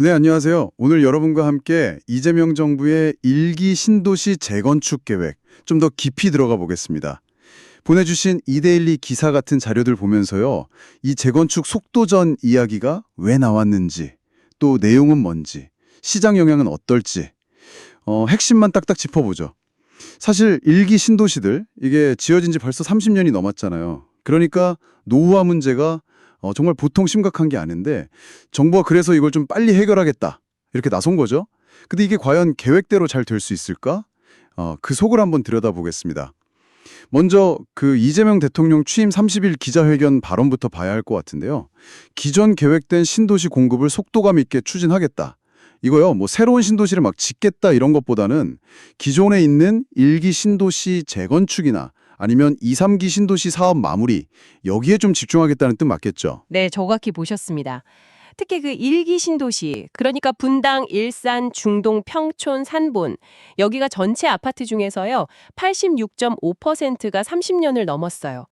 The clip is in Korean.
네, 안녕하세요. 오늘 여러분과 함께 이재명 정부의 일기 신도시 재건축 계획 좀 더 깊이 들어가 보겠습니다. 보내주신 이데일리 기사 같은 자료들 보면서요. 이 재건축 속도전 이야기가 왜 나왔는지, 또 내용은 뭔지, 시장 영향은 어떨지, 어, 핵심만 딱딱 짚어보죠. 사실 일기 신도시들, 이게 지어진 지 벌써 30년이 넘었잖아요. 그러니까 노후화 문제가 어, 정말 보통 심각한 게 아닌데 정부가 그래서 이걸 좀 빨리 해결하겠다 이렇게 나선 거죠. 근데 이게 과연 계획대로 잘 될 수 있을까? 어, 그 속을 한번 들여다보겠습니다. 먼저 그 이재명 대통령 취임 30일 기자회견 발언부터 봐야 할 것 같은데요. 기존 계획된 신도시 공급을 속도감 있게 추진하겠다. 이거요, 뭐 새로운 신도시를 막 짓겠다 이런 것보다는 기존에 있는 일기 신도시 재건축이나 아니면 2, 3기 신도시 사업 마무리 여기에 좀 집중하겠다는 뜻 맞겠죠? 네, 정확히 보셨습니다. 특히 그 일기 신도시, 그러니까 분당, 일산, 중동, 평촌, 산본 여기가 전체 아파트 중에서요 86.5%가 30년을 넘었어요.